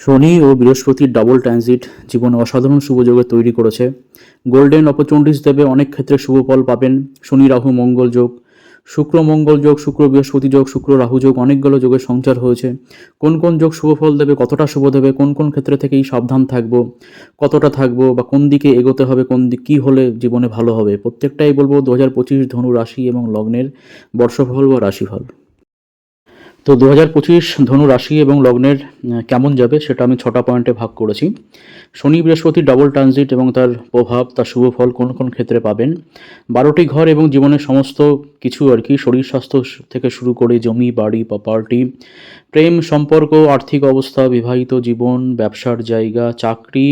শনি ও বৃহস্পতির double transit জীবনে অসাধারণ শুভযোগে তৈরি করেছে। গোল্ডেন অপরচুনিটিস দেবে অনেক ক্ষেত্রে শুভ ফল পাবেন। শনি, রাহু, মঙ্গল যোগ। শুক্র, মঙ্গল যোগ, শুক্র, বৃহস্পতি যোগ, শুক্র, রাহু যোগ অনেকগুলো যোগের সঞ্চার হয়েছে। কোন কোন যোগ শুভ ফল দেবে, কতটা শুভ দেবে, কোন কোন ক্ষেত্রে থেকেই সাবধান থাকব, কতটা থাকব, বা কোন দিকে এগোতে হবে, কোন দিক, কী হলে জীবনে ভালো হবে, প্রত্যেকটাই বলব। দু হাজার পঁচিশ ধনু রাশি এবং লগ্নের বর্ষফল বা রাশিফল। তো দু হাজার পঁচিশ ধনু রাশি এবং লগ্নের কেমন যাবে সেটা আমি ছটা পয়েন্টে ভাগ করেছি। শনি বৃহস্পতি ডাবল ট্রানজিট এবং তার প্রভাব, তার শুভ ফল কোন কোন ক্ষেত্রে পাবেন? বারোটি ঘর এবং জীবনের সমস্ত কিছু আর কি, শরীর স্বাস্থ্য থেকে শুরু করে জমি, বাড়ি প্রপার্টি প্রেম, সম্পর্ক, আর্থিক অবস্থা, বিবাহিত জীবন, ব্যবসার জায়গা, চাকরি,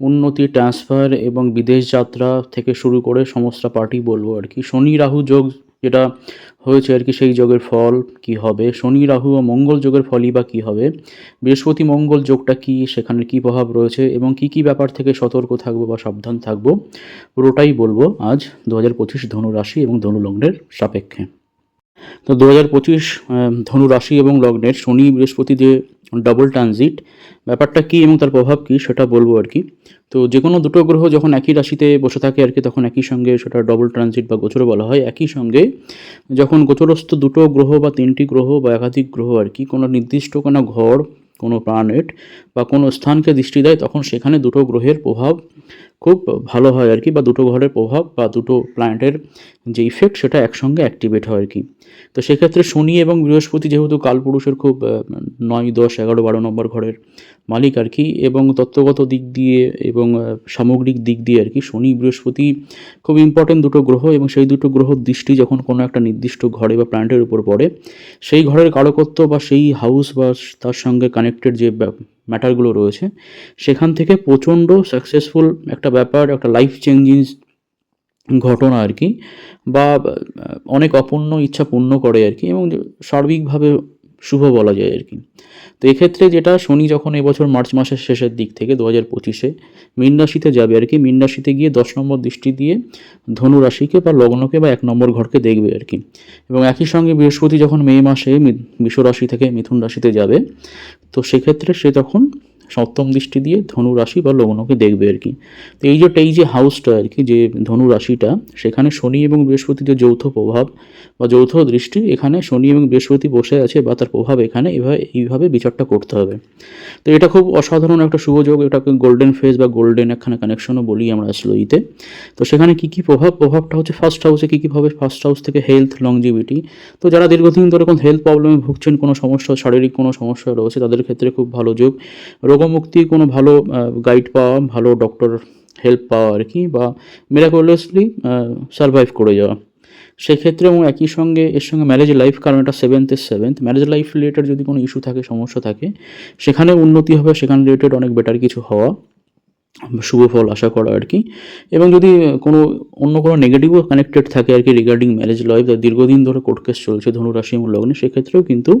উন্নতি ট্রান্সফার এবং বিদেশ যাত্রা থেকে শুরু করে সমস্ত পার্টি বলব আর কি। শনি রাহু যোগ যেটা হয়েছে আর কি সেই যোগের ফল কি হবে? শনি, রাহু ও মঙ্গল যোগের ফলই বা কী হবে? বৃহস্পতি, মঙ্গল যোগটা কি? সেখানে কি প্রভাব রয়েছে? এবং কি কি ব্যাপার থেকে সতর্ক থাকব বা সাবধান থাকব? পুরোটাই বলব আজ দু হাজার পঁচিশ ধনু রাশি এবং ধনুলগ্নের সাপেক্ষে। তো দু হাজার পঁচিশ ধনু রাশি এবং লগ্নের শনি বৃহস্পতি যে ডাবল ট্রানজিট ব্যাপারটা কী এবং তার প্রভাব কী সেটা বলব আর কি। তো যে কোনো দুটো গ্রহ যখন একই রাশিতে বসে থাকে আর কি, তখন একই সঙ্গে সেটা ডবল ট্রানজিট বা গোচর বলা হয়। একই সঙ্গে যখন গোচরস্থ দুটো গ্রহ বা তিনটি গ্রহ বা একাধিক গ্রহ আর কি, কোনো নির্দিষ্ট কোনো ঘর, কোনো প্ল্যানেট বা কোনো স্থানকে দৃষ্টি দেয়, তখন সেখানে দুটো গ্রহের প্রভাব খুব ভালো হয় আর কি, বা দুটো ঘরের প্রভাব বা দুটো প্ল্যানেটের যে ইফেক্ট সেটা একসঙ্গে অ্যাক্টিভেট হয় আর কি। তো সেক্ষেত্রে শনি এবং বৃহস্পতি যেহেতু কালপুরুষের খুব নয়, দশ, এগারো, বারো নম্বর ঘরের মালিক আর কি, এবং তত্ত্বগত দিক দিয়ে এবং সামগ্রিক দিক দিয়ে আর কি শনি, বৃহস্পতি খুব ইম্পর্টেন্ট দুটো গ্রহ এবং সেই দুটো গ্রহর দৃষ্টি যখন কোনো একটা নির্দিষ্ট ঘরে বা প্ল্যানেটের উপর পড়ে, সেই ঘরের কারকত্ব বা সেই হাউস বা তার সঙ্গে কানেক্টেড যে ম্যাটারগুলো রয়েছে, সেখান থেকে প্রচণ্ড সাকসেসফুল একটা ব্যাপার, একটা লাইফ চেঞ্জিং ঘটনা আর কি, বা অনেক অপূর্ণ, ইচ্ছা পূর্ণ করে আর কি, এবং সার্বিকভাবে শুভ বলা যায় আর কি। তো এক্ষেত্রে যেটা শনি যখন এবছর মার্চ মাসের শেষের দিক থেকে দু হাজার পঁচিশে মীন রাশিতে যাবে আর কি, মীন রাশিতে গিয়ে দশ নম্বর দৃষ্টি দিয়ে ধনু রাশিকে বা লগ্নকে বা এক নম্বর ঘরকে দেখবে আর কি। এবং একই সঙ্গে বৃহস্পতি যখন মে মাসে মি- বৃষ রাশি থেকে মিথুন রাশিতে যাবে, তো সেক্ষেত্রে সে তখন সপ্তম দৃষ্টি দিয়ে ধনু রাশি বা লগ্নকে দেখবে আর কি। তো এই যে এই যে হাউসটা আর কি, যে ধনু রাশিটা সেখানে শনি এবং বৃহস্পতির যে যৌথ প্রভাব বা যৌথ দৃষ্টি, এখানে শনি এবং বৃহস্পতি বসে আছে বা তার প্রভাব এখানে এভাবে, এইভাবে বিচারটা করতে হবে। তো এটা খুব অসাধারণ একটা শুভযোগ এটাকে গোল্ডেন ফেজ বা গোল্ডেন একখানে কানেকশনও বলি আমরা স্লোইতে তো সেখানে কি কি প্রভাব? প্রভাবটা হচ্ছে ফার্স্ট হাউসে কী কী হবে? ফার্স্ট হাউস থেকে হেলথ লংজিভিটি তো যারা দীর্ঘদিন ধরে কোনো হেলথ প্রবলেমে ভুগছেন, কোনো সমস্যা, শারীরিক কোনো সমস্যা রয়েছে, তাদের ক্ষেত্রে খুব ভালো যোগ। রোগমুক্তির কোনো ভালো গাইড পাওয়া, ভালো ডক্টর হেল্প পাওয়া আর কি, বা মেরাকুলাসলি সারভাইভ করে যাওয়া। সেক্ষেত্রে এবং একই সঙ্গে এর সঙ্গে ম্যারেজ লাইফ কারণ এটা সেভেন্থের সেভেন্থ ম্যারেজ লাইফ রিলেটেড যদি কোনো ইস্যু থাকে, সমস্যা থাকে, সেখানে উন্নতি হবে, সেখানে রিলেটেড অনেক বেটার কিছু হওয়া। শুভ ফল আশা করা আর কি। এবং যদি কোনো অন্য কোনো নেগেটিভও কানেক্টেড থাকে আর কি রিগার্ডিং ম্যারেজ লাইফ দীর্ঘদিন ধরে কোর্ট কেস চলছে ধনুরাশি এবং লগ্নে, সেক্ষেত্রেও কিন্তু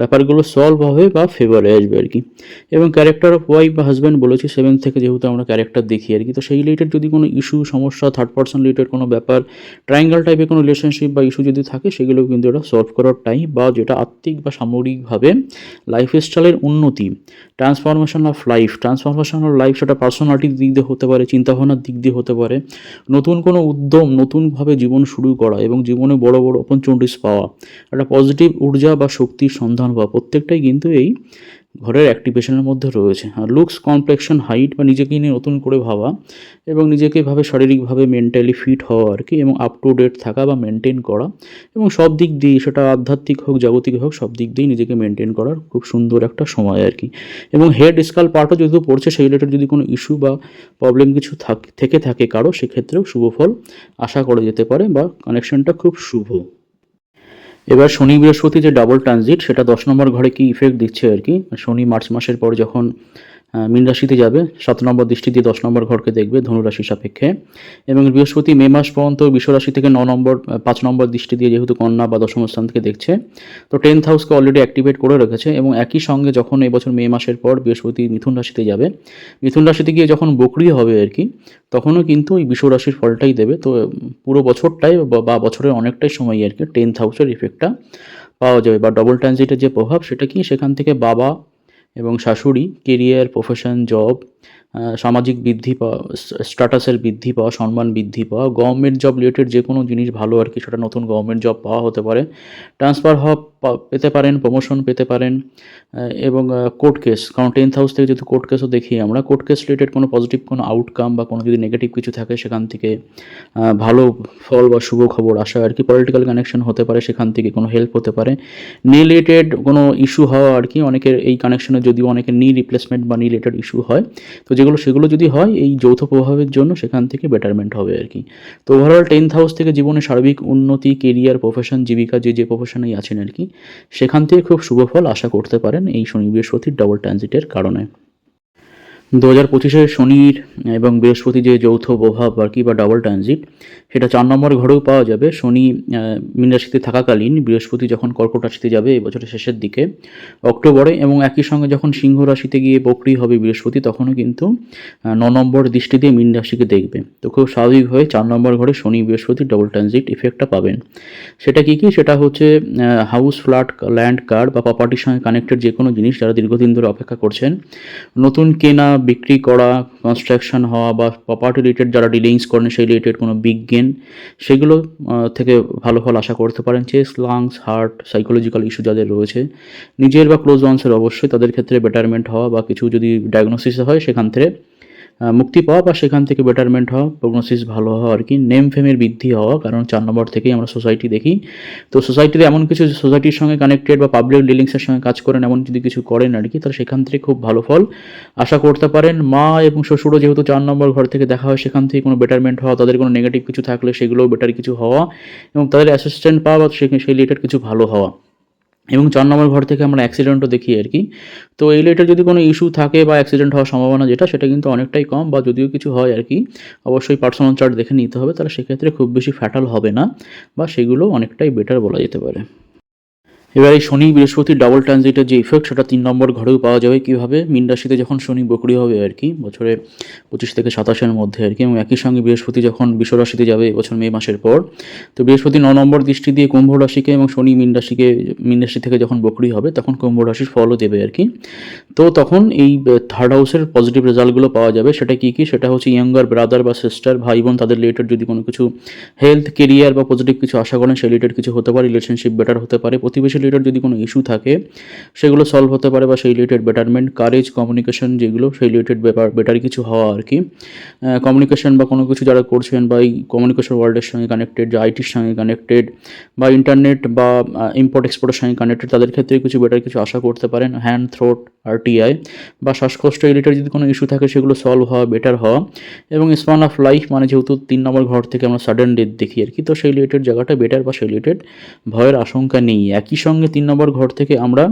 ব্যাপারগুলো সলভ হবে বা ফেভারে আসবে আর কি। এবং ক্যারেক্টার অফ ওয়াইফ বা হাজব্যান্ড বলেছি সেভেন থেকে যেহেতু আমরা ক্যারেক্টার দেখি আর কি, তো সেই রিলেটেড যদি কোনো ইস্যু সমস্যা থার্ড পার্সন রিলেটেড কোনো ব্যাপার ট্রায়াঙ্গেল টাইপের কোনো রিলেশনশিপ বা ইস্যু যদি থাকে সেগুলো কিন্তু এটা সলভ করার টাইম বা যেটা আত্মিক বা সামগ্রিকভাবে লাইফ স্টাইলের উন্নতি transformation of life transformation of life সেটা পার্সোনালিটির দিক দিয়ে হতে পারে, চিন্তাভাবনার দিক দিয়ে হতে পারে, নতুন কোনো উদ্যম নতুনভাবে জীবন শুরু করা এবং জীবনে বড় বড় অপরচুনিটিস পাওয়া, একটা পজিটিভ ঊর্জা বা শক্তির সন্ধান পাওয়া, প্রত্যেকটাই কিন্তু এই ঘরের অ্যাক্টিভেশনের মধ্যে রয়েছে। আর লুকস কমপ্লেকশন হাইট বা নিজেকে নিয়ে নতুন করে ভাবা এবং নিজেকে ভাবে শারীরিকভাবে মেন্টালি ফিট হওয়া আর কি এবং আপ টু ডেট থাকা বা মেনটেন করা এবং সব দিক দিয়ে সেটা আধ্যাত্মিক হোক, জাগতিক হোক, সব দিক দিয়েই নিজেকে মেনটেন করার খুব সুন্দর একটা সময় আর কি। এবং হেড স্কাল পার্টও যেহেতু পড়ছে, সেই রিলেটেড যদি কোনো ইস্যু বা প্রবলেম কিছু থাক, থেকে থাকে কারও, সেক্ষেত্রেও শুভ ফল আশা করা যেতে পারে বা কানেকশনটা খুব শুভ। এবার শনি বৃহস্পতি যে ডাবল ট্রানজিট সেটা দশ নম্বর ঘরে কি ইফেক্ট দিচ্ছে আর কি? শনি মার্চ মাসের পর যখন মীন রাশিতে যাবে। সাত নম্বর দৃষ্টি দিয়ে দশ নম্বর ঘরকে দেখবে ধনুরাশি সাপেক্ষে। এবং বৃহস্পতি মে মাস পর্যন্ত বিশ্ব রাশি থেকে ন নম্বর পাঁচ নম্বর দৃষ্টি দিয়ে যেহেতু কন্যা বা দশম স্থান থেকে দেখছে, তো টেন্থ হাউসকে অলরেডি অ্যাক্টিভেট করে রেখেছে এবং একই সঙ্গে যখন এবছর মে মাসের পর বৃহস্পতি মিথুন রাশিতে যাবে, মিথুন রাশিতে গিয়ে যখন বকরি হবে আর কি, তখনও কিন্তু ওই বিশ্ব রাশির ফলটাই দেবে। তো পুরো বছরটাই বা বছরের অনেকটাই সময় আর কি টেন্থ হাউসের ইফেক্টটা পাওয়া যাবে। বা ডবল ট্রানজিটের যে প্রভাব, সেটা কি সেখান থেকে বাবা এবং শাশুড়ি কেরিয়ার প্রফেশন জব সামাজিক বৃদ্ধি পাওয়া স্ট্যাটাসের বৃদ্ধি পাওয়া, সম্মান বৃদ্ধি পাওয়া গভর্নমেন্ট জব রিলেটেড যে কোনো জিনিস ভালো আর কি, সেটা নতুন গভর্নমেন্ট জব পাওয়া হতে পারে। ট্রান্সফার হওয়া পেতে পারেন প্রমোশন পেতে পারেন এবং কোর্ট কেস কারণ টেন্থ হাউস থেকে যেহেতু কোর্ট কেসও দেখি আমরা কোর্ট কেস রিলেটেড কোনো পজিটিভ কোনো আউটকাম বা কোনো যদি নেগেটিভ কিছু থাকে সেখান থেকে ভালো ফল বা শুভ খবর আসা আর কি পলিটিক্যাল কানেকশন হতে পারে, সেখান থেকে কোনো হেল্প হতে পারে। নি রিলেটেড কোনো ইস্যু হওয়া আর কি অনেকের এই কানেকশনে যদিও অনেকের নি রিপ্লেসমেন্ট বা নি রিলেটেড ইস্যু হয়, তো যেগুলো, সেগুলো যদি হয় এই যৌথ প্রভাবের জন্য সেখান থেকে বেটারমেন্ট হবে আর কি। তো ওভারঅল টেন্থ হাউস থেকে জীবনে সার্বিক উন্নতি কেরিয়ার প্রফেশন জীবিকা যে যে প্রফেশনেই আছেন আর কি সেখান থেকে খুব শুভ ফল আশা করতে পারেন এই শনি বৃহস্পতির ডবল ট্রানজিটের কারণে। দু হাজার পঁচিশে শনির এবং বৃহস্পতি যে যৌথ প্রভাব আর কি বা ডাবল ট্রানজিট সেটা চার নম্বর ঘরেও পাওয়া যাবে। শনি মীন রাশিতে থাকাকালীন বৃহস্পতি যখন কর্কট রাশিতে যাবে এই বছরের শেষের দিকে, অক্টোবরে এবং একই সঙ্গে যখন সিংহ রাশিতে গিয়ে বকরি হবে বৃহস্পতি, তখনও কিন্তু ন নম্বর দৃষ্টি দিয়ে মীন রাশিকে দেখবে। তো খুব স্বাভাবিকভাবে চার নম্বর ঘরে শনি, বৃহস্পতি ডবল ট্রানজিট ইফেক্টটা পাবেন। সেটা কি কি? সেটা হচ্ছে হাউস ফ্ল্যাট ল্যান্ড কার্ড বা প্রপার্টির সঙ্গে কানেক্টেড যে কোনো জিনিস যারা দীর্ঘদিন ধরে অপেক্ষা করছেন। নতুন কেনা বিক্রি করা কনস্ট্রাকশন হওয়া বা প্রপার্টি রিলেটেড যারা ডিলিংস করেন, সেই রিলেটেড কোনো বিজ্ঞান সেগুলো থেকে ভালো ফল আশা করতে পারেন। Chest lungs heart psychological issue যাদের রয়েছে, নিজের বা ক্লোজ ওয়ান্সের অবশ্যই তাদের ক্ষেত্রে বেটারমেন্ট হওয়া বা কিছু যদি ডায়াগনোসিস হয়, সেখান থেকে মুক্তি পাওয়া বা সেখান থেকে বেটারমেন্ট হওয়া প্রগনোসিস ভালো হওয়া আর কি নেম ফেমের বৃদ্ধি হওয়া, কারণ চার নম্বর থেকেই আমরা সোসাইটি দেখি। তো সোসাইটিতে এমন কিছু সোসাইটির সঙ্গে কানেক্টেড বা পাবলিক ডিলিংসের সঙ্গে কাজ করেন, এমন যদি কিছু করেন আর কি, তাহলে সেখান থেকে খুব ভালো ফল। আশা করতে পারেন, মা এবং শ্বশুরও যেহেতু চার নম্বর ঘর থেকে দেখা হয়, সেখান থেকে কোনো বেটারমেন্ট হওয়া, তাদের কোনো নেগেটিভ কিছু থাকলে সেগুলোও বেটার কিছু হওয়া এবং তাদের অ্যাসিস্ট্যান্ট পাওয়া বা সেই রিলেটেড কিছু ভালো হওয়া। এবং চার নম্বর ঘর থেকে আমরা অ্যাক্সিডেন্টও দেখি আর কি। তো এই রিলেটেড যদি কোনো ইস্যু থাকে বা অ্যাক্সিডেন্ট হওয়ার সম্ভাবনা যেটা, সেটা কিন্তু অনেকটাই কম বা যদিও কিছু হয় আর কি, অবশ্যই পার্সোনাল চার্ট দেখে নিতে হবে, তাহলে সেক্ষেত্রে খুব বেশি ফ্যাটাল হবে না বা সেগুলো অনেকটাই বেটার বলা যেতে পারে। এবার এই শনি বৃহস্পতি ডাবল ট্রানজিটের যে ইফেক্ট সেটা তিন নম্বর ঘরেও পাওয়া যাবে কীভাবে? মিন রাশিতে যখন শনি বকরি হবে আর কি, বছরে পঁচিশ থেকে সাতাশের মধ্যে আর কি, এবং একই সঙ্গে বৃহস্পতি যখন বিশ্ব রাশিতে যাবে এবছর মে মাসের পর, তো বৃহস্পতি ন নম্বর দৃষ্টি দিয়ে কুম্ভ রাশিকে এবং শনি মিন রাশিকে, মিন রাশি থেকে যখন বকরি হবে, তখন কুম্ভ রাশির ফলও দেবে আর কি। তো তখন এই থার্ড হাউসের পজিটিভ রেজাল্টগুলো পাওয়া যাবে। সেটা কী কী? সেটা হচ্ছে ইয়াঙ্গার ব্রাদার বা সিস্টার ভাই বোন তাদের রিলেটেড যদি কোনো কিছু হেলথ কেরিয়ার বা পজিটিভ কিছু আশা করেন, সেই রিলেটেড কিছু হতে পারে রিলেশনশিপ বেটার হতে পারে, প্রতিবেশী রিলেটেড যদি কোনো ইস্যু থাকে, সেগুলো সলভ হতে পারে বা সেই রিলেটেড বেটারমেন্ট কারেজ কমিউনিকেশন যেগুলো, সেই রিলেটেড ব্যাপার বেটার কিছু হওয়া আর কি। কমিউনিকেশন বা কোনো কিছু যারা করছেন বা এই কমিউনিকেশন ওয়ার্ল্ডের সঙ্গে কানেক্টেড যে আইটির সঙ্গে কানেক্টেড বা ইন্টারনেট বা ইম্পোর্ট এক্সপোর্টের সঙ্গে কানেক্টেড তাদের ক্ষেত্রে কিছু বেটার কিছু আশা করতে পারেন। হ্যান্ড থ্রোট আরটিআই বা শ্বাসকষ্ট রিলেটেড যদি কোনো ইস্যু থাকে, সেগুলো সলভ হওয়া বেটার হওয়া। এবং স্পান অফ লাইফ মানে যেহেতু তিন নম্বর ঘর থেকে আমরা সাডেন ডেথ দেখি আর কি, তো সেই রিলেটেড জায়গাটা বেটার বা সেই রিলেটেড ভয়ের আশঙ্কা নেই। একই সঙ্গে তিন নম্বর ঘর থেকে আমরা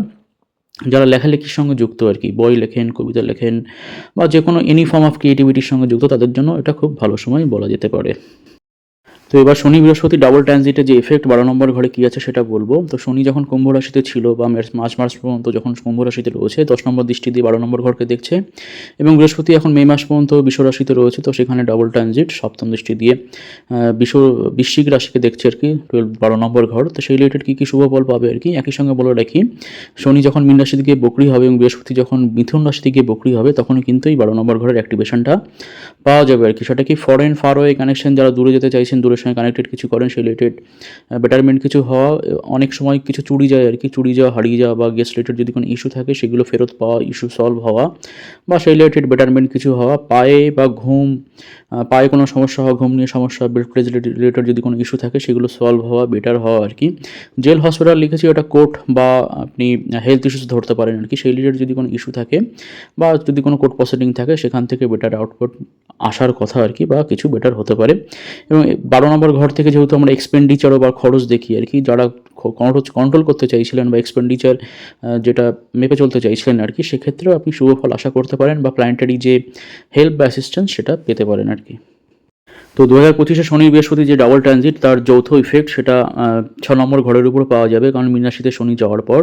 যারা লেখালেখির সঙ্গে যুক্ত আর কি, বই লেখেন, কবিতা লেখেন বা যে কোনো এনি ফর্ম অফ ক্রিয়েটিভিটির সঙ্গে যুক্ত, তাদের জন্য এটা খুব ভালো সময় বলা যেতে পারে। তো এবার শনি বৃহস্পতি ডাবল ট্রানজিটে যে এফেক্ট বারো নম্বর ঘরে কী আছে সেটা বলব। তো শনি যখন কুম্ভ রাশিতে ছিল বা মার্চ মার্চ মাস পর্যন্ত যখন কুম্ভ রাশিতে রয়েছে, দশ নম্বর দৃষ্টি দিয়ে বারো নম্বর ঘরকে দেখছে। এবং বৃহস্পতি এখন মে মাস পর্যন্ত রাশিতে রয়েছে, তো সেখানে ডাবল ট্রানজিট সপ্তম দৃষ্টি দিয়ে বিশ্ব বিশ্বিক রাশিকে দেখছে আর কি টুয়েলভ বারো নম্বর ঘর। তো সেই রিলেটেড কী কী শুভ ফল পাবে আর কি, একই সঙ্গে বলে রাখি, শনি যখন মীন রাশি থেকে বকরি হবে এবং বৃহস্পতি যখন মিথুন রাশি থেকে বকরি হবে তখন কিন্তু এই বারো নম্বর ঘরের অ্যাক্টিভেশনটা পাওয়া যাবে আর কি। সেটা কি ফরেন ফারওয়ে কানেকশন যারা দূরে যেতে চাইছেন সঙ্গে কানেক্টেড কিছু করেন, সেই রিলেটেড বেটারমেন্ট কিছু হওয়া অনেক সময় কিছু চুরি যায় আর কি, চুরি যাওয়া, হারিয়ে যাওয়া বা গেস্ট রিলেটেড যদি কোনো ইস্যু থাকে, সেগুলো ফেরত পাওয়া ইস্যু সলভ হওয়া বা সেই রিলেটেড বেটারমেন্ট কিছু হওয়া, পায়ে বা ঘুম পায়ে কোনো সমস্যা হওয়া, ঘুম নিয়ে সমস্যা বেল্ট প্রেস রিলেটেড যদি কোনো ইস্যু থাকে, সেগুলো সলভ হওয়া বেটার হওয়া আর কি। জেল হসপিটাল লিখেছি, ওটা কোর্ট বা আপনি হেলথ ইস্যুস ধরতে পারেন আর কি, সেই রিলেটেড যদি কোনো ইস্যু থাকে বা যদি কোনো কোর্ট প্রসিডিং থাকে, সেখান থেকে বেটার আউটপুট আসার কথা আর কি বা কিছু বেটার হতে পারে। এবং বারো নম্বর ঘর থেকে যেহেতু আমরা এক্সপেন্ডিচারও বা খরচ দেখি আর কি, যারা খরচ কন্ট্রোল করতে চাইছিলেন বা এক্সপেন্ডিচার যেটা মেপে চলতে চাইছিলেন আর কি, সেক্ষেত্রেও আপনি শুভ ফল আশা করতে পারেন বা ক্লায়েন্টেরই যে হেল্প বা অ্যাসিস্ট্যান্স সেটা পেতে পারেন আর কি। তো দু হাজার পঁচিশে শনি বৃহস্পতি যে ডাবল ট্রানজিট তার যৌথ ইফেক্ট সেটা ছ নম্বর ঘরের উপর পাওয়া যাবে, কারণ মীনাশিতে শনি যাওয়ার পর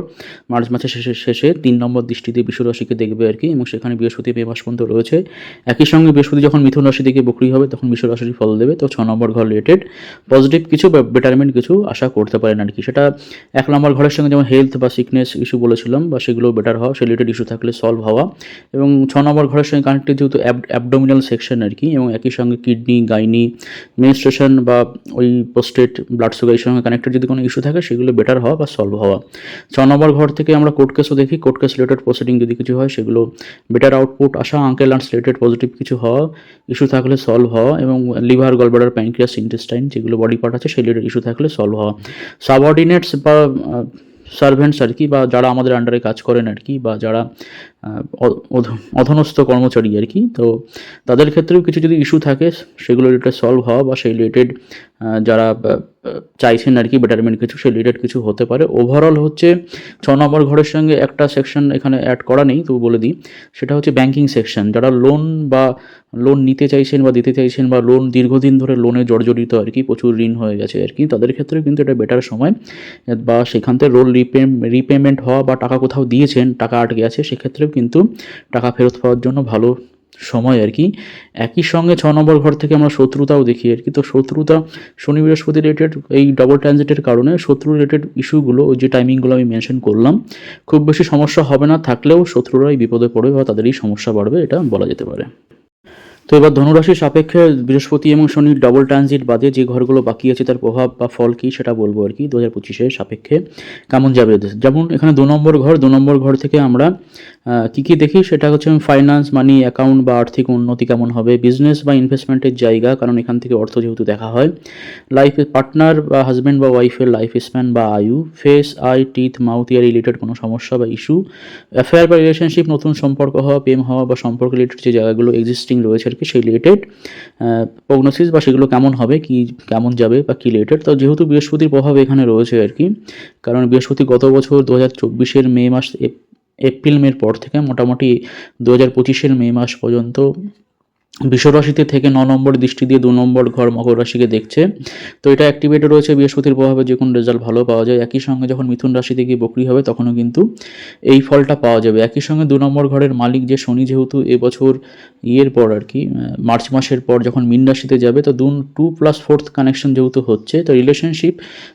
মার্চ মাসের শেষে শেষে তিন নম্বর দৃষ্টিতে বিশ্ব রাশিকে দেখবে আর কি, এবং সেখানে বৃহস্পতি মে মাস পর্যন্ত রয়েছে। একই সঙ্গে বৃহস্পতি যখন মিথুন রাশি থেকে বকরি হবে, তখন বিশ্ব রাশির ফল দেবে। তো ছ নম্বর ঘর রিলেটেড পজিটিভ কিছু বা বেটারমেন্ট কিছু আশা করতে পারেন আর কি। সেটা এক নম্বর ঘরের সঙ্গে যেমন হেলথ বা সিকনেস ইস্যু বলেছিলাম, বা সেগুলো বেটার হওয়া, সে রিলেটেড ইস্যু থাকলে সলভ হওয়া, এবং ছ নম্বর ঘরের সঙ্গে কানেক্টেড যেহেতু অ্যাবডোমিনাল সেকশন আর কি, এবং একই সঙ্গে কিডনি গাইনি মেনস্ট্রেশন বা ওই পোস্টেট ব্লাড সুগার এর সঙ্গে কানেক্টেড যদি কোনো ইস্যু থাকে, সেগুলো বেটার হওয়া বা সলভ হওয়া। ছ নম্বর ঘর থেকে আমরা কোর্ট কেসও দেখি। কোর্ট কেস রিলেটেড প্রসিডিং যদি কিছু হয়, সেগুলো বেটার আউটপুট আসা আঙ্কেল আন্ডস রিলেটেড পজিটিভ কিছু হওয়া ইস্যু থাকলে সলভ হওয়া এবং লিভার গলব্লাডার প্যানক্রিয়াস ইন্টেস্টাইন যেগুলো বডি পার্ট আছে, সেই রিলেটেড ইস্যু থাকলে সলভ হওয়া। সাবঅর্ডিনেটস বা সার্ভেন্টস আর কি বা যারা আমাদের আন্ডারে কাজ করেন আর কি বা যারা অধনস্থ কর্মচারী আর কি। তো তাদের ক্ষেত্রেও কিছু যদি ইস্যু থাকে, সেগুলো রিলেটেড সলভ হওয়া বা সেই রিলেটেড যারা চাইছেন আর কি বেটারমেন্ট কিছু, সেই রিলেটেড কিছু হতে পারে। ওভারঅল হচ্ছে ছ নম্বর ঘরের সঙ্গে একটা সেকশন এখানে অ্যাড করা নেই তবু বলে দিই। সেটা হচ্ছে ব্যাংকিং সেকশন যারা লোন বা লোন নিতে চাইছেন বা দিতে চাইছেন বা লোন দীর্ঘদিন ধরে লোনে জর্জরিত আর কি, প্রচুর ঋণ হয়ে গেছে আর কি, তাদের ক্ষেত্রে কিন্তু এটা বেটার সময়। বা সেখান থেকে লোন রিপে রিপেমেন্ট হওয়া বা টাকা কোথাও দিয়েছেন, টাকা আটকে আছে, সেক্ষেত্রেও কিন্তু টাকা ফেরত পাওয়ার জন্য ভালো সময় আর কি। একই সঙ্গে ছ নম্বর ঘর থেকে আমরা শত্রুতাও দেখি আর কি। তো শত্রুতা শনি বৃহস্পতি রিলেটেড এই ডবল ট্রানজিটের কারণে শত্রু রিলেটেড ইস্যুগুলো ওই যে টাইমিংগুলো আমি মেনশন করলাম, খুব বেশি সমস্যা হবে না। থাকলেও শত্রুরাই বিপদে পড়বে বা তাদেরই সমস্যা বাড়বে, এটা বলা যেতে পারে। তো এবার ধনুরাশির সাপেক্ষে বৃহস্পতি এবং শনির ডবল ট্রানজিট বাদে যে ঘরগুলো বাকি আছে তার প্রভাব বা ফল কী সেটা বলব আর কি দু হাজার পঁচিশের সাপেক্ষে কেমন যাবে যেমন এখানে দু নম্বর ঘর, দু নম্বর ঘর থেকে আমরা কী কী দেখি? সেটা হচ্ছে ফাইন্যান্স মানি অ্যাকাউন্ট বা আর্থিক উন্নতি কেমন হবে? বিজনেস বা ইনভেস্টমেন্টের জায়গা, কারণ এখান থেকে অর্থ যেহেতু দেখা হয়। লাইফে পার্টনার বা হাজব্যান্ড বা ওয়াইফের লাইফ স্প্যান বা আয়ু face eye teeth mouth ear related কোনো সমস্যা বা ইস্যু অ্যাফেয়ার বা রিলেশনশিপ নতুন সম্পর্ক হওয়া, প্রেম হওয়া বা সম্পর্ক রিলেটেড যে জায়গাগুলো এক্সিস্টিং রয়েছে আর সেই রিলেটেড প্রগনোসিস বা সেগুলো কেমন হবে, কি কেমন যাবে বা কী রিলেটেড তো যেহেতু বৃহস্পতির প্রভাব এখানে রয়েছে আর কি, কারণ বৃহস্পতি গত বছর দু হাজার চব্বিশের মে মাস এপ- এপ্রিল মের পর থেকে মোটামুটি দু হাজার পঁচিশের মে মাস পর্যন্ত বিশ্বরাশিতে থেকে ন নম্বর দৃষ্টি দিয়ে দু নম্বর ঘর মকর রাশিকে দেখছে। তো এটা অ্যাক্টিভেটেড রয়েছে, বৃহস্পতির প্রভাবে যে কোনো রেজাল্ট ভালো পাওয়া যায়। একই সঙ্গে যখন মিথুন রাশিতে গিয়ে বকরি হবে, তখনও কিন্তু এই ফলটা পাওয়া যাবে। একই সঙ্গে দু নম্বর ঘরের মালিক যে শনি যেহেতু এবছর ইয়ের পর আর কি মার্চ মাসের পর যখন মিন রাশিতে যাবে, তো দু, টু প্লাস ফোর্থ কানেকশন যেহেতু হচ্ছে, তো রিলেশনশিপ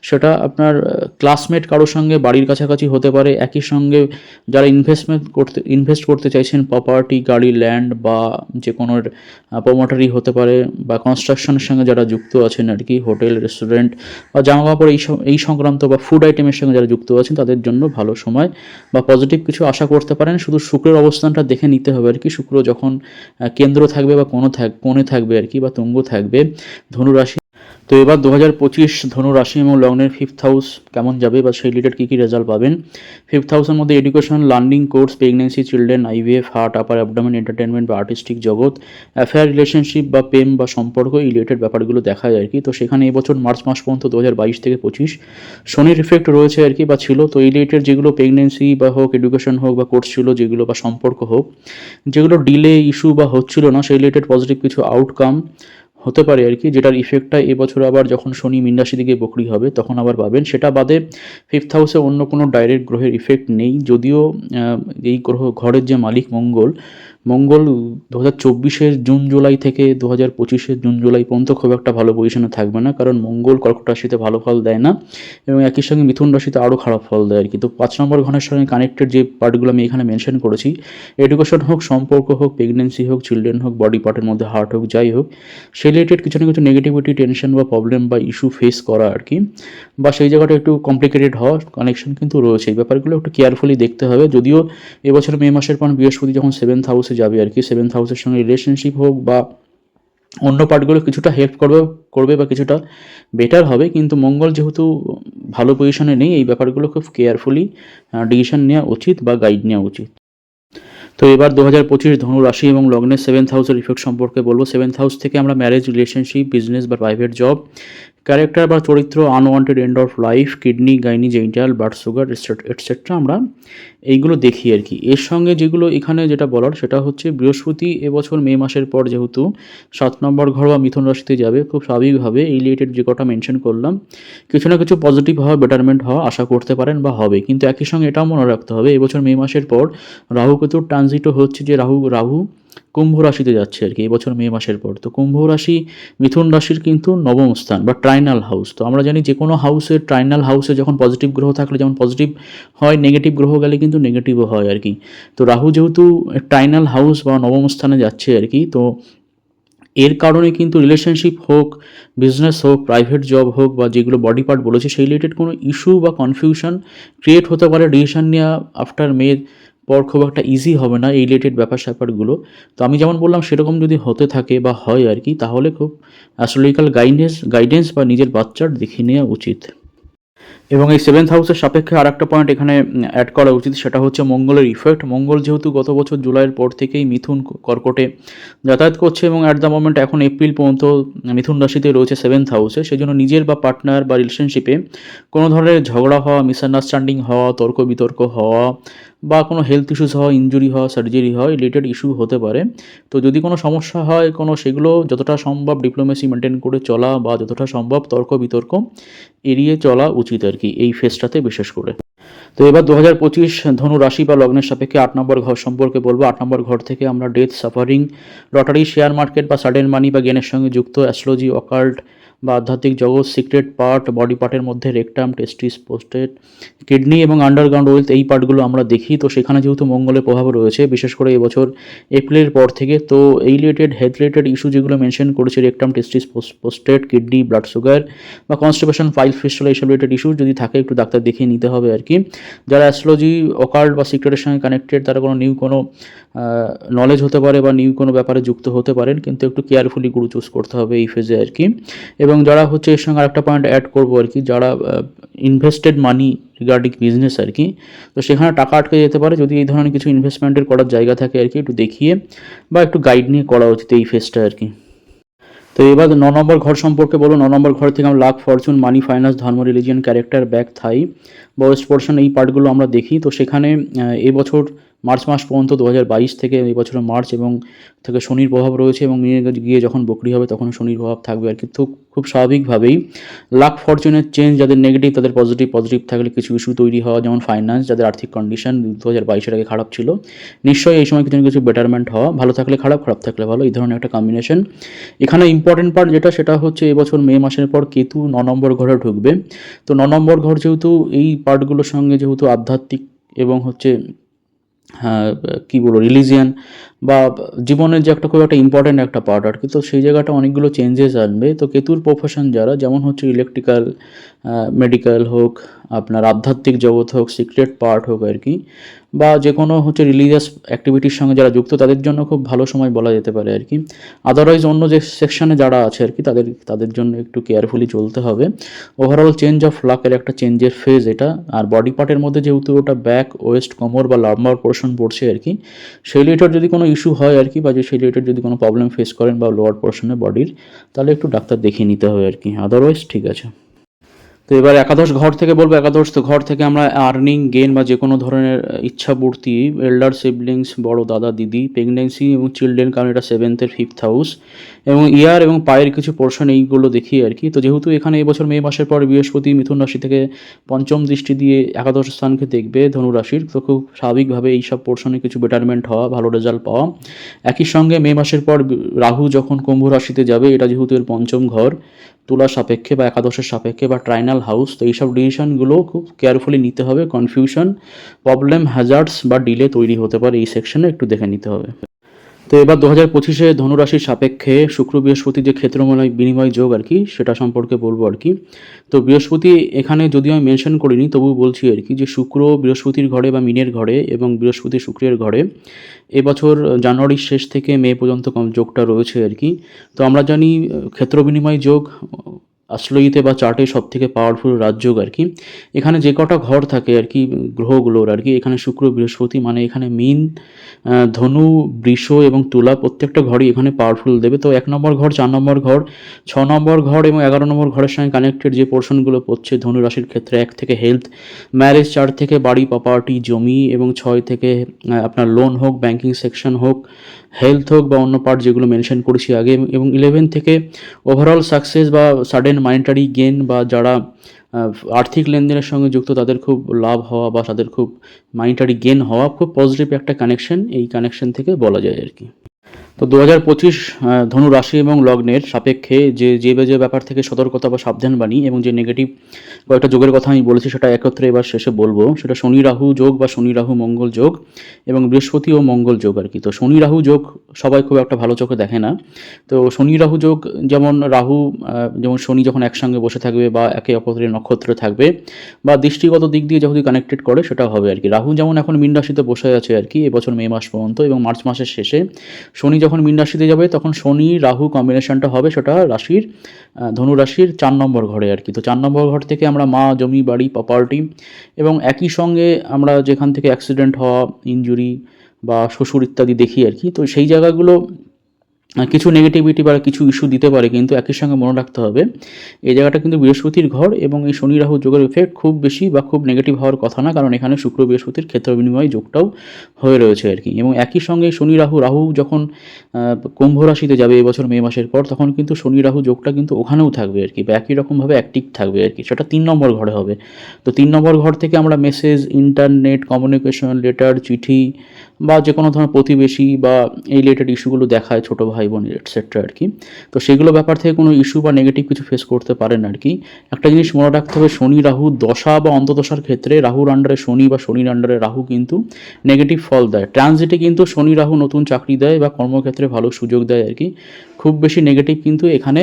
সেটা আপনার ক্লাসমেট কারোর সঙ্গে বাড়ির কাছাকাছি হতে পারে। একই সঙ্গে যারা ইনভেস্টমেন্ট করতে ইনভেস্ট করতে চাইছেন প্রপার্টি গাড়ি ল্যান্ড বা যে কোনো প্রমোটারি হতে পারে বা কনস্ট্রাকশনের সঙ্গে যারা যুক্ত আছেন আর কি হোটেল রেস্টুরেন্ট বা জামা কাপড় এই এই সংক্রান্ত বা ফুড আইটেমের সঙ্গে যারা যুক্ত আছেন, তাদের জন্য ভালো সময় বা পজিটিভ কিছু আশা করতে পারেন। শুধু শুক্রের অবস্থানটা দেখে নিতে হবে আর কি। শুক্র যখন কেন্দ্র থাকবে বা কোনো থাক কোণে থাকবে আর কি বা তুঙ্গ থাকবে, ধনুরাশি তো এবার দু হাজার পঁচিশ ধনু রাশি এবং লগ্নের ফিফথ হাউস কেমন যাবে বা সেই রিলেটেড কী কী রেজাল্ট পাবেন? ফিফথ হাউসের মধ্যে education learning course pregnancy children IVF heart upper abdomen entertainment বা আর্টিস্টিক জগৎ অ্যাফেয়ার রিলেশনশিপ বা প্রেম বা সম্পর্ক এই রিলেটেড ব্যাপারগুলো দেখা যায় আর কি। তো সেখানে এবছর মার্চ মাস পর্যন্ত দু হাজার বাইশ থেকে পঁচিশ শনির ইফেক্ট রয়েছে আর কি বা ছিল। তো এই রিলেটেড যেগুলো প্রেগনেন্সি বা হোক এডুকেশন হোক বা কোর্স ছিল যেগুলো বা সম্পর্ক হোক, যেগুলো ডিলে ইস্যু বা হচ্ছিল না, সেই রিলেটেড পজিটিভ কিছু আউটকাম হতে পারে আর কি, যেটার ইফেক্টটা এবছর আবার যখন শনি মিনরাশি দিকে বকরি হবে, তখন আবার পাবেন। সেটা বাদে ফিফথ হাউসে অন্য কোনো ডাইরেক্ট গ্রহের ইফেক্ট নেই, যদিও এই গ্রহ, ঘরের যে মালিক মঙ্গল মঙ্গল দু হাজার চব্বিশের জুন জুলাই থেকে দু হাজার পঁচিশের জুন জুলাই পর্যন্ত খুব একটা ভালো পজিশনে থাকবে না, কারণ মঙ্গল কর্কট রাশিতে ভালো ফল দেয় না এবং একই সঙ্গে মিথুন রাশিতে আরও খারাপ ফল দেয় আর কি। তো পাঁচ নম্বর ঘনের সঙ্গে কানেক্টেড যে পার্টগুলো আমি এখানে মেনশন করেছি এডুকেশন হোক, সম্পর্ক হোক প্রেগনেন্সি হোক চিলড্রেন হোক বডি পার্টের মধ্যে হার্ট হোক, যাই হোক সেই রিলেটেড কিছু না কিছু নেগেটিভিটি টেনশন বা প্রবলেম বা ইস্যু ফেস করা আর কি। বা সেই জায়গাটা একটু কমপ্লিকেটেড হওয়ার কানেকশন কিন্তু রয়েছে। এই ব্যাপারগুলো একটু কেয়ারফুলি দেখতে হবে। যদিও এবছর মে মাসের পর বৃহস্পতি যখন সেভেন্থ হাউসে যাবে আর কি সেভেন্থ হাউসের সঙ্গে রিলেশনশিপ হোক বা অন্য পার্টগুলো কিছুটা হেল্প করবে করবে বা কিছুটা বেটার হবে। কিন্তু মঙ্গল যেহেতু ভালো পজিশনে নেই, এই ব্যাপারগুলো খুব কেয়ারফুলি ডিসিশন নেওয়া উচিত বা গাইড নেওয়া উচিত। তো এবার দু হাজার পঁচিশ ধনু রাশি এবং লগ্নের সেভেন্থ হাউসের ইফেক্ট সম্পর্কে বলব। সেভেন্থ হাউস থেকে আমরা ম্যারেজ রিলেশনশিপ বিজনেস বা প্রাইভেট জব ক্যারেক্টার বা চরিত্র unwanted end of life kidney gynae genital blood sugar etcetera আমরা এইগুলো দেখি আর কি। এর সঙ্গে যেগুলো এখানে যেটা বলার, সেটা হচ্ছে বৃহস্পতি এবছর মে মাসের পর যেহেতু সাত নম্বর ঘর বা মিথুন রাশিতে যাবে, খুব স্বাভাবিকভাবে এই রিলেটেড যে কটা মেনশন করলাম, কিছু না কিছু পজিটিভ হওয়া বেটারমেন্ট হওয়া আশা করতে পারেন বা হবে। কিন্তু একই সঙ্গে এটাও মনে রাখতে হবে, এবছর মে মাসের পর রাহু কেতুর ট্রানজিটও হচ্ছে যে রাহু রাহু কুম্ভ রাশিতে যাচ্ছে আর কি, এবছর মে মাসের পর। তো কুম্ভ রাশি, মিথুন রাশির কিন্তু নবম স্থান বা ট্রাইনাল হাউস তো আমরা জানি যে কোনো হাউসের ট্রাইনাল হাউসে যখন পজিটিভ গ্রহ থাকলে, যেমন পজিটিভ হয় নেগেটিভ গ্রহ গেলে কিন্তু নেগেটিভও হয় আর কি। তো রাহু যেহেতু ট্রাইনাল হাউস বা নবম স্থানে যাচ্ছে আর কি, তো এর কারণে কিন্তু রিলেশনশিপ হোক বিজনেস হোক প্রাইভেট জব হোক বা যেগুলো বডি পার্ট বলেছে, সেই রিলেটেড কোনো ইস্যু বা কনফিউশন ক্রিয়েট হতে পারে ডিসিশন নেওয়া আফটার মেয়ের পর খুব একটা ইজি হবে না এই রিলেটেড ব্যাপার স্যাপারগুলো। তো আমি যেমন বললাম, সেরকম যদি হতে থাকে বা হয় আর কি, তাহলে খুব অ্যাস্ট্রোলজিক্যাল গাইডেন্স গাইডেন্স বা নিজের বাচ্চার দেখে নেওয়া উচিত। এবং এই সেভেন্থ হাউসের সাপেক্ষে আর একটা পয়েন্ট এখানে অ্যাড করা উচিত, সেটা হচ্ছে মঙ্গলের ইফেক্ট মঙ্গল যেহেতু গত বছর জুলাইয়ের পর থেকেই মিথুন কর্কটে যাতায়াত করছে এবং অ্যাট দ্য মোমেন্ট এখন এপ্রিল পর্যন্ত মিথুন রাশিতে রয়েছে সেভেন্থ হাউসে সেজন্য নিজের বা পার্টনার বা রিলেশনশিপে কোনো ধরনের ঝগড়া হওয়া মিসআন্ডারস্ট্যান্ডিং হওয়া, তর্ক বিতর্ক হওয়া বা কোনো হেলথ ইস্যুস হয় ইঞ্জুরি হওয়া সার্জারি হয় রিলেটেড ইস্যু হতে পারে। তো যদি কোনো সমস্যা হয়, কোনো সেগুলো যতটা সম্ভব ডিপ্লোমেসি মেনটেন করে চলা বা যতটা সম্ভব তর্ক বিতর্ক এড়িয়ে চলা উচিত আর কি এই ফেসটাতে বিশেষ করে। তো এবার দু হাজার পঁচিশ ধনু রাশি বা লগ্নের সাপেক্ষে আট নম্বর ঘর সম্পর্কে বলব। আট নম্বর ঘর থেকে আমরা death suffering lottery share market বা সাডেন মানি বা গেনের সঙ্গে যুক্ত অ্যাস্ট্রোলজি অকাল্ট বা আধ্যাত্মিক জগৎ সিক্রেট পার্ট বডি পার্টের মধ্যে রেকটাম টেস্টিস পোস্টেড কিডনি এবং আন্ডারগ্রাউন্ড ওয়েলথ এই পার্টগুলো আমরা দেখি। তো সেখানে যেহেতু মঙ্গলের প্রভাব রয়েছে, বিশেষ করে এবছর এপ্রিলের পর থেকে, তো এই রিলেটেড হেলথ রিলেটেড ইস্যু যেগুলো মেনশন করেছে rectum testis prostate kidney blood sugar বা কনস্টিপেশন ফাইল ফিস্টল এইসব রিলেটেড ইস্যু যদি থাকে, একটু ডাক্তার দেখিয়ে নিতে হবে আর কি। যারা অ্যাস্ট্রোলজি অকাল্ট বা সিক্রেটের সঙ্গে কানেক্টেড তারা কোনো নিউ কোনো নলেজ হতে পারে বা নিউ কোনো ব্যাপারে যুক্ত হতে পারেন, কিন্তু একটু কেয়ারফুলি গুরু চুজ করতে হবে এই ফেজে আর কি। এবং যারা হচ্ছে এর সঙ্গে আরেকটা পয়েন্ট অ্যাড করব আর কি, যারা ইনভেস্টেড মানি রিগার্ডিং বিজনেস আর কি, তো সেখানে টাকা আটকে যেতে পারে। যদি এই ধরনের কিছু ইনভেস্টমেন্টের করার জায়গা থাকে আর কি, একটু দেখিয়ে বা একটু গাইড নিয়ে করা উচিত এই ফেসটা আর কি। তো এবার ন নম্বর ঘর সম্পর্কে বলো ন নম্বর ঘর থেকে আমরা লাক ফরচুন মানি ফাইন্যান্স ধর্ম রিলিজিয়ান ক্যারেক্টার ব্যাক থাই বা ওয়েস্ট পোর্শন এই পার্টগুলো আমরা দেখি। তো সেখানে এবছর মার্চ মাস পর্যন্ত দু হাজার বাইশ থেকে এই বছরের মার্চ এবং থেকে শনির প্রভাব রয়েছে এবং নিয়ে গিয়ে যখন বকরি হবে তখন শনির প্রভাব থাকবে আর কিন্তু খুব স্বাভাবিকভাবেই লাক ফরচুনের চেঞ্জ যাদের নেগেটিভ তাদের পজিটিভ পজিটিভ থাকলে কিছু ইস্যু তৈরি হওয়া যেমন ফাইন্যান্স যাদের আর্থিক কন্ডিশন দু হাজার বাইশের আগে খারাপ ছিল, নিশ্চয়ই এই সময় কিছু না কিছু বেটারমেন্ট হওয়া, ভালো থাকলে খারাপ খারাপ থাকলে ভালো, এই ধরনের একটা কম্বিনেশন এখানে ইম্পর্টেন্ট পার্ট যেটা সেটা হচ্ছে এবছর মে মাসের পর কেতু ন নম্বর ঘরে ঢুকবে। তো ন নম্বর ঘর যেহেতু এই পার্টগুলোর সঙ্গে যেহেতু আধ্যাত্মিক এবং হচ্ছে কী বলব রিলিজিয়ান বা জীবনের যে একটা খুব একটা ইম্পর্ট্যান্ট একটা পার্ট আর কি, তো সেই জায়গাটা অনেকগুলো চেঞ্জেস আনবে। তো কেতুর প্রফেশন যারা, যেমন হচ্ছে ইলেকট্রিক্যাল মেডিকেল হোক, আপনার আধ্যাত্মিক জগৎ হোক সিক্রেট পার্ট হোক আর কি বা যে কোনো হচ্ছে রিলিজিয়াস অ্যাক্টিভিটির সঙ্গে যারা যুক্ত, তাদের জন্য খুব ভালো সময় বলা যেতে পারে আর কি। আদারওয়াইজ অন্য যে সেকশনে যারা আছে আর কি, তাদের তাদের জন্য একটু কেয়ারফুলি চলতে হবে। ওভারঅল চেঞ্জ অফ লাকের একটা চেঞ্জের ফেজ এটা। আর বডি পার্টের মধ্যে যেহেতু ওটা ব্যাক ওয়েস্ট কোমর বা লাম্বার পোর্শন পড়ছে আর কি, সেই রিলেটেড যদি কোনো ইস্যু হয় আর কি, বা যে সেই রিলেটেড যদি কোনো প্রবলেম ফেস করেন বা লোয়ার পোর্শনে বডির তাহলে একটু ডাক্তার দেখিয়ে নিতে হবে আর কি। আদারওয়াইজ ঠিক আছে। তো এবার একাদশ ঘর থেকে বলব, একাদশ ঘর থেকে আমরা আর্নিং গেন বা যে কোনো ধরনের ইচ্ছাপূর্তি এল্ডার সিবলিংস বড় দাদা, দিদি প্রেগনেন্সি এবং চিলড্রেন কারণ এটা সেভেন্থের ফিফথ হাউস এবং ইয়ার এবং পায়ের কিছু পোর্শন এইগুলো দেখি আর কি। তো যেহেতু এখানে এবছর মে মাসের পর বৃহস্পতি মিথুন রাশি থেকে পঞ্চম দৃষ্টি দিয়ে একাদশ স্থানকে দেখবে ধনু রাশির। তো খুব স্বাভাবিকভাবে এইসব পোর্শনে কিছু বেটারমেন্ট হওয়া, ভালো রেজাল্ট পাওয়া। একই সঙ্গে মে মাসের পর রাহু যখন কুম্ভ রাশিতে যাবে, এটা যেহেতু এর পঞ্চম ঘর, তুলা সাপেক্ষে বা একাদশের সাপেক্ষে বা ট্রাইনাল হাউস তো এইসব ডিসিশনগুলো খুব কেয়ারফুলি নিতে হবে। কনফিউশন প্রবলেম হ্যাজার্ডস বা ডিলে তৈরি হতে পারে এই সেকশনে একটু দেখে নিতে হবে। তো এবার দু হাজার পঁচিশে ধনুরাশির সাপেক্ষে শুক্র, বৃহস্পতি যে ক্ষেত্রময় বিনিময় যোগ আর কি, সেটা সম্পর্কে বলব আর কি। তো বৃহস্পতি এখানে যদিও আমি মেনশন করিনি, তবু বলছি আর কি যে শুক্র বৃহস্পতির ঘরে বা মিনের ঘরে এবং বৃহস্পতি শুক্রের ঘরে এবছর জানুয়ারির শেষ থেকে মে পর্যন্ত যোগটা রয়েছে আর কি। তো আমরা জানি ক্ষেত্র বিনিময় যোগ অ্যাস্ট্রোলজিতে বা চার্টে সব থেকে পাওয়ারফুল রাজযোগ আর কি। এখানে যে কটা ঘর থাকে আর কি, গ্রহগুলোর আর কি, এখানে শুক্র, বৃহস্পতি মানে এখানে মিন ধনু, বৃষ এবং তুলা প্রত্যেকটা ঘরই এখানে পাওয়ারফুল দেবে। তো এক নম্বর ঘর, চার নম্বর ঘর, ছ নম্বর ঘর এবং এগারো নম্বর ঘরের সঙ্গে কানেক্টেড যে পোর্শনগুলো পড়ছে ধনু রাশির ক্ষেত্রে, এক থেকে হেলথ ম্যারেজ চার থেকে বাড়ি প্রপার্টি জমি এবং ছয় থেকে আপনার লোন হোক ব্যাংকিং সেকশন হোক হেলথ হোক বা অন্য পার্ট যেগুলো মেনশন করেছি আগে, এবং ইলেভেন থেকে ওভারঅল সাকসেস বা সাডেন মানিটারি গেন বা যারা আর্থিক লেনদেনের সঙ্গে যুক্ত, তাদের খুব লাভ হওয়া বা তাদের খুব মানিটারি গেন হওয়া খুব পজিটিভ একটা কানেকশন এই কানেকশন থেকে বলা যায় আর কি। তো দু হাজার পঁচিশ ধনু রাশি এবং লগ্নের সাপেক্ষে যে যে যে ব্যাপার থেকে সতর্কতা বা সাবধান বাণী এবং যে নেগেটিভ কয়েকটা যোগের কথা আমি বলেছি সেটা একত্রে এবার শেষে বলব। সেটা শনি রাহু যোগ বা শনি রাহু মঙ্গল যোগ এবং বৃহস্পতি ও মঙ্গল যোগ আর কি। তো শনি রাহু যোগ সবাই খুব একটা ভালো চোখে দেখে না। তো শনি রাহু যোগ যেমন রাহু যেমন শনি যখন একসঙ্গে বসে থাকবে বা একে অপরের নক্ষত্রে থাকবে বা দৃষ্টিগত দিক দিয়ে যদি কানেক্টেড করে সেটা হবে আর কি। রাহু যেমন এখন মীন রাশিতে বসে আছে আর কি, এবছর মে মাস পর্যন্ত এবং মার্চ মাসের শেষে শনি যখন মীন রাশিতে যাবে, তখন শনি, রাহু কম্বিনেশনটা হবে সেটা রাশির ধনু রাশির চার নম্বর ঘরে আর কি। তো চার নম্বর ঘর থেকে আমরা মা, জমি, বাড়ি প্রপার্টি এবং একই সঙ্গে আমরা যেখান থেকে অ্যাক্সিডেন্ট হওয়া ইঞ্জুরি বা শ্বশুর ইত্যাদি দেখি আর কি। তো সেই জায়গাগুলো কিছু নেগেটিভিটি বা কিছু ইস্যু দিতে পারে, কিন্তু একই সঙ্গে মনে রাখতে হবে, এই জায়গাটা কিন্তু বৃহস্পতির ঘর এবং এই শনি রাহু যোগের এফেক্ট খুব বেশি বা খুব নেগেটিভ হওয়ার কথা না, কারণ এখানে শুক্র বৃহস্পতির ক্ষেত্র বিনিময় যোগটাও হয়ে রয়েছে আর কি। এবং একই সঙ্গে শনি রাহু রাহু যখন কুম্ভ রাশিতে যাবে এবছর মে মাসের পর, তখন কিন্তু শনি রাহু যোগটা কিন্তু ওখানেও থাকবে আর কি, বা একই রকমভাবে অ্যাক্টিভ থাকবে আর কি, সেটা তিন নম্বর ঘরে হবে। তো তিন নম্বর ঘর থেকে আমরা মেসেজ ইন্টারনেট কমিউনিকেশন লেটার চিঠি বা যে কোনো ধরনের প্রতিবেশী বা এই রিলেটেড ইস্যুগুলো দেখায় ছোটো ভাই বোন এটসেট্রা আর কি। তো সেগুলো ব্যাপার থেকে কোনো ইস্যু বা নেগেটিভ কিছু ফেস করতে পারেন আর কি। একটা জিনিস মনে রাখতে হবে, শনি রাহু দশা বা অন্তদশার ক্ষেত্রে রাহুর আন্ডারে শনি বা শনির আন্ডারে রাহু কিন্তু নেগেটিভ ফল দেয়। ট্রানজিটে কিন্তু শনি রাহু নতুন চাকরি দেয় বা কর্মক্ষেত্রে ভালো সুযোগ দেয় আর কি। খুব বেশি নেগেটিভ কিন্তু এখানে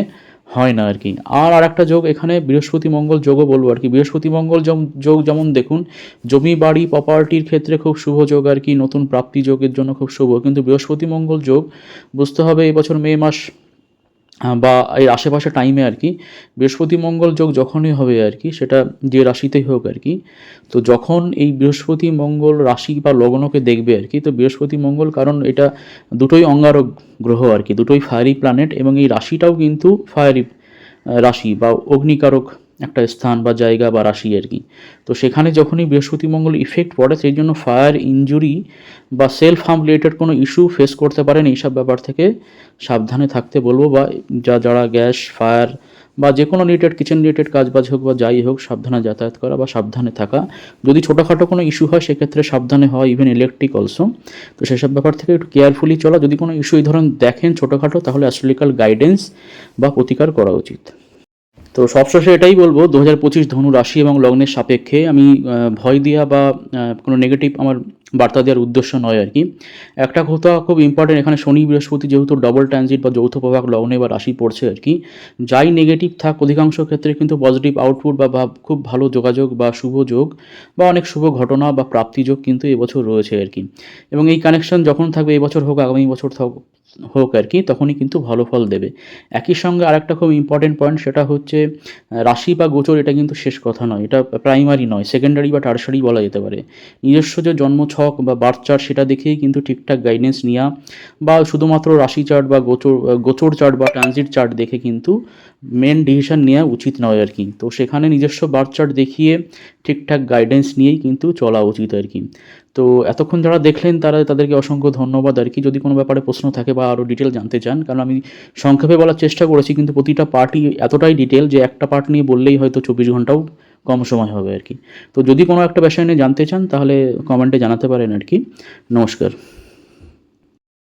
হয় না আর কি আর আর একটা যোগ এখানে বৃহস্পতি মঙ্গল যোগও বলব আর কি বৃহস্পতি মঙ্গল যোগ যেমন দেখুন, জমি, বাড়ি প্রপার্টির ক্ষেত্রে খুব শুভ যোগ আর কি নতুন প্রাপ্তি যোগের জন্য খুব শুভ। কিন্তু বৃহস্পতি মঙ্গল যোগ বুঝতে হবে এবছর মে মাস বা এর আশেপাশে টাইমে আর কি, বৃহস্পতি মঙ্গল যোগ যখনই হবে আর কি, সেটা যে রাশিতেই হোক আর কি, তো যখন এই বৃহস্পতি মঙ্গল রাশি বা লগ্নকে দেখবে আর কি, তো বৃহস্পতি মঙ্গল কারণ এটা দুটোই অঙ্গারক গ্রহ আর কি, দুটোই ফায়ারি প্ল্যানেট এবং এই রাশিটাও কিন্তু ফায়ারি রাশি বা অগ্নিকারক একটা স্থান বা জায়গা বা রাশি আর কি। তো সেখানে যখনই বৃহস্পতি মঙ্গল ইফেক্ট পড়ে, সেই জন্য ফায়ার ইনজুরি বা সেলফ হার্ম রিলেটেড কোনো ইস্যু ফেস করতে পারেন এইসব ব্যাপার থেকে সাবধানে থাকতে বলব বা যা, যারা গ্যাস ফায়ার বা যে কোনো রিলেটেড কিচেন রিলেটেড কাজ বাজ হোক বা যাই হোক, সাবধানে যাতায়াত করা বা সাবধানে থাকা। যদি ছোটোখাটো কোনো ইস্যু হয়, সেক্ষেত্রে সাবধানে হওয়া ইভেন ইলেকট্রিক অলসো তো সেসব ব্যাপার থেকে একটু কেয়ারফুলি চলা। যদি কোনো ইস্যু এই ধরনের দেখেন ছোটোখাটো, তাহলে অ্যাস্ট্রোলিক্যাল গাইডেন্স বা প্রতিকার করা উচিত। তো সবশেষে এটাই বলব দু হাজার পঁচিশ ধনু রাশি এবং লগ্নের সাপেক্ষে আমি ভয় দেওয়া বা কোনো নেগেটিভ আমার বার্তা দেওয়ার উদ্দেশ্য নয় আর কি। একটা কথা খুব ইম্পর্টেন্ট এখানে শনি বৃহস্পতি যেহেতু ডবল ট্রানজিট বা যৌথ প্রভাগ লগ্নে বা রাশি পড়ছে আর কি, যাই নেগেটিভ থাক, অধিকাংশ ক্ষেত্রে কিন্তু পজিটিভ আউটপুট বা খুব ভালো যোগাযোগ বা শুভ যোগ বা অনেক শুভ ঘটনা বা প্রাপ্তি যোগ কিন্তু এবছর রয়েছে আর কি। এবং এই কানেকশন যখন থাকবে, এবছর হোক, আগামী বছর হোক আর কি, তখনই কিন্তু ভালো ফল দেবে। একই সঙ্গে আরেকটা খুব ইম্পর্টেন্ট পয়েন্ট সেটা হচ্ছে রাশি বা গোচর এটা কিন্তু শেষ কথা নয়, এটা প্রাইমারি নয় সেকেন্ডারি বা টার্সারি বলা যেতে পারে। নিজস্ব যে জন্ম ছক বা বার্থ চার্ট সেটা দেখেই কিন্তু ঠিকঠাক গাইডেন্স নেওয়া বা শুধুমাত্র রাশি চার্ট বা গোচর গোচর চার্ট বা ট্রানজিট চার্ট দেখে কিন্তু মেন ডিসিশন নেওয়া উচিত নয় আর কি। তো সেখানে নিজস্ব বার্থ চার্ট দেখিয়ে ঠিকঠাক গাইডেন্স নিয়েই কিন্তু চলা উচিত আর কি। তো এতক্ষণ যারা দেখলেন, তারা তাদেরকে অসংখ্য ধন্যবাদ। আর কি, যদি কোনো ব্যাপারে প্রশ্ন থাকে বা আরও ডিটেল জানতে চান, কারণ আমি সংক্ষেপে বলার চেষ্টা করেছি, কিন্তু প্রতিটা পার্টই এতটাই ডিটেল যে একটা পার্ট নিয়ে বললেই হয়তো চব্বিশ ঘন্টাও কম সময় হবে আর কি। তো যদি কোনো একটা বিষয় নিয়ে জানতে চান, তাহলে কমেন্টে জানাতে পারেন আর কি। নমস্কার।